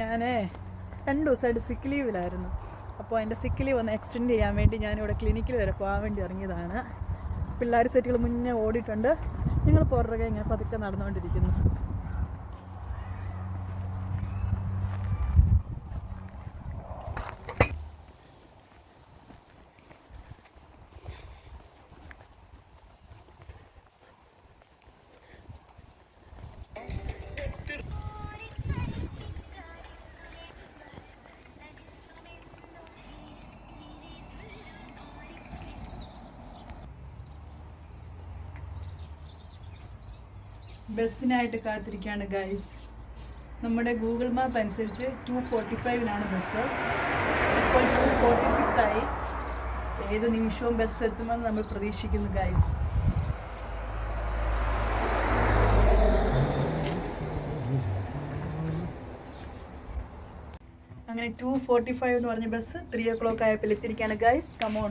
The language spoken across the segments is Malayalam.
ഞാൻ രണ്ട് ദിവസമായിട്ട് സിക്ക് ലീവിലായിരുന്നു അപ്പോൾ എന്റെ സിക്ക് ലീവ് ഒന്ന് എക്സ്റ്റെൻഡ് ചെയ്യാൻ വേണ്ടി ഞാനിവിടെ ക്ലിനിക്കിൽ വരെ പോകാൻ വേണ്ടി ഇറങ്ങിയതാണ്. പിള്ളേർ സെറ്റുകൾ മുന്നേ ഓടിയിട്ടുണ്ട്. നിങ്ങൾ പുറകെ ഇങ്ങനെ പതുക്കെ നടന്നുകൊണ്ടിരിക്കുന്നു. ബസ്സിനായിട്ട് കാത്തിരിക്കുകയാണ് ഗൈസ് നമ്മുടെ ഗൂഗിൾ മാപ്പ് അനുസരിച്ച് ടു ഫോർട്ടി ഫൈവിനാണ് ബസ് ഇപ്പോൾ ടു ഫോർട്ടി സിക്സ് ആയി. ഏത് നിമിഷവും ബസ് എത്തുമെന്ന് നമ്മൾ പ്രതീക്ഷിക്കുന്നു ഗൈസ് അങ്ങനെ ടു ഫോർട്ടി ഫൈവ് എന്ന് പറഞ്ഞ ബസ് ത്രീ ഓ ക്ലോക്ക് ആയപ്പോൾ എത്തിയിരിക്കുകയാണ് ഗൈസ് കമോൺ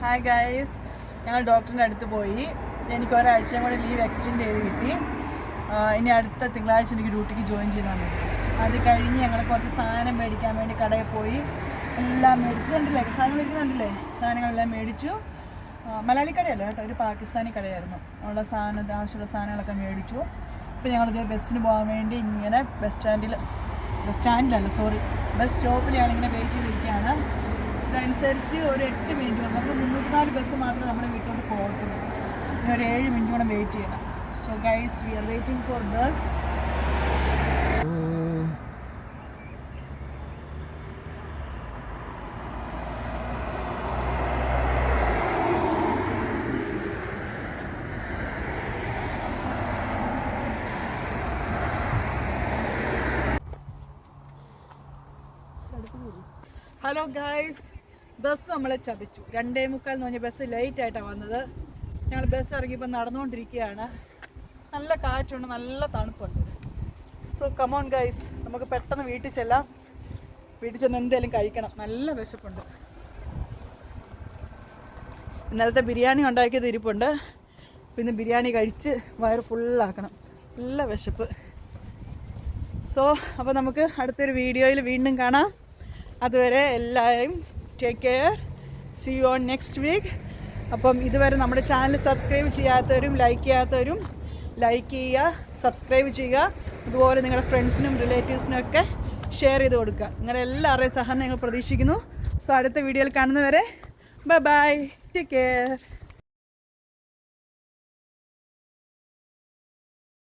ഹായ് ഗൈസ് ഞങ്ങൾ ഡോക്ടറിന്റെ അടുത്ത് പോയി. എനിക്ക് ഒരാഴ്ചയും കൂടെ ലീവ് എക്സ്റ്റെൻഡ് ചെയ്ത് കിട്ടി. ഇനി അടുത്ത തിങ്കളാഴ്ച എനിക്ക് ഡ്യൂട്ടിക്ക് ജോയിൻ ചെയ്താൽ മതി. അത് കഴിഞ്ഞ് ഞങ്ങൾ കുറച്ച് സാധനം മേടിക്കാൻ വേണ്ടി കടയിൽ പോയി. എല്ലാം മേടിച്ചതുണ്ടല്ലേ സാധനങ്ങൾ മേടിക്കുന്നുണ്ടല്ലേ സാധനങ്ങളെല്ലാം മേടിച്ചു. മലയാളി കടയല്ല കേട്ടോ. ഒരു പാകിസ്ഥാനി കടയായിരുന്നു. ഉള്ള സാധനം ആവശ്യമുള്ള സാധനങ്ങളൊക്കെ മേടിച്ചു. ഇപ്പോൾ ഞങ്ങളിത് ബസ്സിന് പോകാൻ വേണ്ടി ഇങ്ങനെ ബസ് സ്റ്റാൻഡിൽ ബസ് സ്റ്റാൻഡിലല്ല സോറി ബസ് സ്റ്റോപ്പിലാണ് ഇങ്ങനെ വെയിറ്റ് ചെയ്തിരിക്കുകയാണ്. ഇതനുസരിച്ച് ഒരു എട്ട് മിനിറ്റ് നമുക്ക് മുന്നൂറ്റി നാല് ബസ് മാത്രമേ നമ്മുടെ വീട്ടിലോട്ട് പോകത്തുള്ളൂ. ഇനി ഒരു ഏഴ് മിനിറ്റ് കൂടെ വെയിറ്റ് ചെയ്യണം. So guys we are waiting for bus hello guys bus നമ്മളെ ചതിച്ചു. രണ്ടേ മുക്കാൽ എന്ന് പറഞ്ഞ ബസ് ലേറ്റ് ആയിട്ടാണ് വന്നത്. ഞങ്ങൾ ബസ് ഇറങ്ങിയപ്പോൾ നടന്നുകൊണ്ടിരിക്കുകയാണ് നല്ല കാറ്റുണ്ട് നല്ല തണുപ്പുണ്ട്. സോ കമോൺ ഗൈസ് നമുക്ക് പെട്ടെന്ന് വീട്ടിൽ ചെല്ലാം. വീട്ടിൽ ചെന്ന് എന്തെങ്കിലും കഴിക്കണം. നല്ല വിശപ്പുണ്ട്. ഇന്നലത്തെ ബിരിയാണി ഉണ്ടാക്കിയത് ഇരിപ്പുണ്ട്. പിന്നെ ബിരിയാണി കഴിച്ച് വയറ് ഫുള്ളാക്കണം നല്ല വിശപ്പ്. സോ അപ്പോൾ നമുക്ക് അടുത്തൊരു വീഡിയോയിൽ വീണ്ടും കാണാം. അതുവരെ എല്ലാവരും take care see you on next week അപ്പം ഇതുവരെ നമ്മുടെ ചാനൽ സബ്സ്ക്രൈബ് ചെയ്യാത്തവരും ലൈക്ക് ചെയ്യാത്തവരും ലൈക്ക് ചെയ്യുക സബ്സ്ക്രൈബ് ചെയ്യുക. അതുപോലെ നിങ്ങളുടെ ഫ്രണ്ട്സിനും റിലേറ്റീവ്സിനും ഒക്കെ ഷെയർ ചെയ്ത് കൊടുക്കുക. നിങ്ങളുടെ എല്ലാവരുടെയും സഹനം ഞങ്ങൾ പ്രതീക്ഷിക്കുന്നു. സോ അടുത്ത വീഡിയോയിൽ കാണുന്നവരെ ബൈ ബൈ ടേക്ക് കെയർ